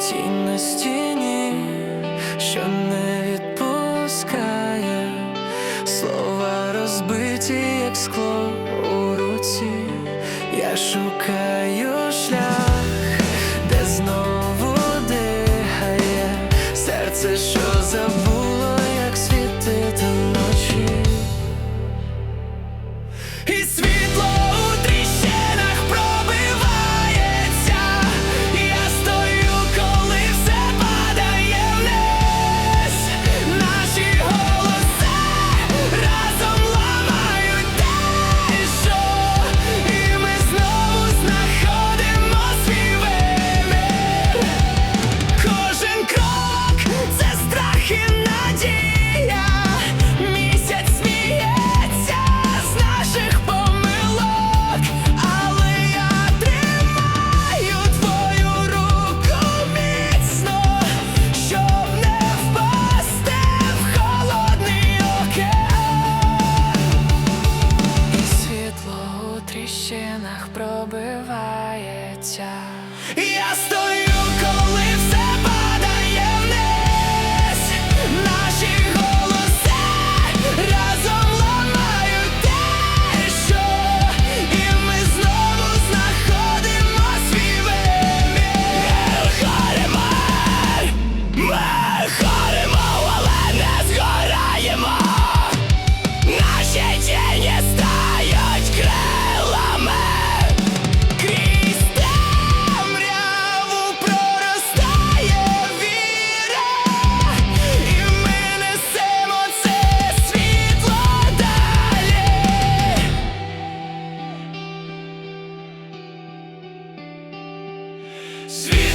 Тінь на стіні, що не відпускає, слова розбиті, як скло у руці, я шукаю шлях, де знову дихає серце, що забуло, як світити ночі, і світло. серця. Я стою світ.